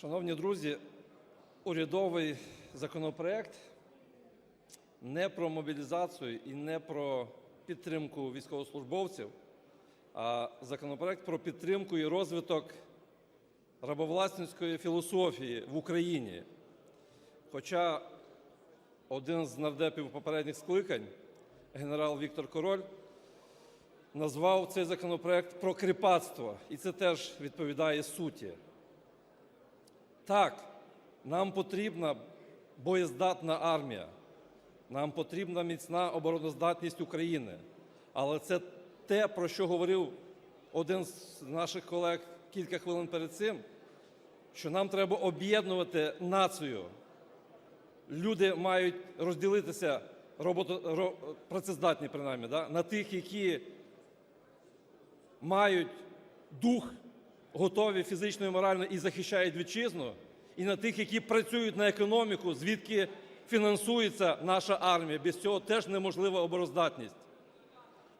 Шановні друзі, урядовий законопроект не про мобілізацію і не про підтримку військовослужбовців, а законопроект про підтримку і розвиток рабовласницької філософії в Україні. Хоча один з нардепів попередніх скликань, генерал Віктор Король, назвав цей законопроект про кріпацтво, і це теж відповідає суті. Так, нам потрібна боєздатна армія, нам потрібна міцна обороноздатність України. Але це те, про що говорив один з наших колег кілька хвилин перед цим, що нам треба об'єднувати націю. Люди мають розділитися, робото, ро, працездатні принаймні, да, на тих, які мають дух, готові фізично і морально і захищають вітчизну, і на тих, які працюють на економіку, звідки фінансується наша армія. Без цього теж неможлива обороздатність.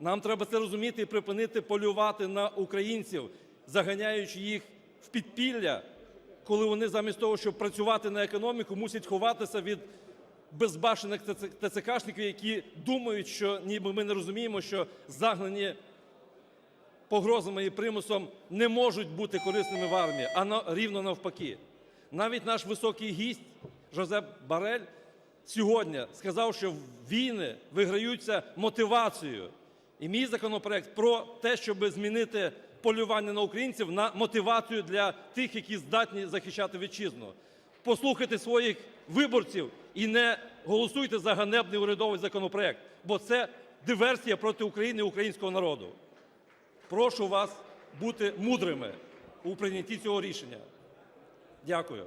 Нам треба це розуміти і припинити полювати на українців, заганяючи їх в підпілля, коли вони замість того, щоб працювати на економіку, мусять ховатися від безбашених ТЦКшників, які думають, що ніби ми не розуміємо, що загнані погрозами і примусом не можуть бути корисними в армії, а на, рівно навпаки. Навіть наш високий гість Жозеп Барель сьогодні сказав, що війни виграються мотивацією. І мій законопроект про те, щоб змінити полювання на українців на мотивацію для тих, які здатні захищати вітчизну. Послухайте своїх виборців і не голосуйте за ганебний урядовий законопроект, бо це диверсія проти України і українського народу. Прошу вас бути мудрими у прийнятті цього рішення. Дякую.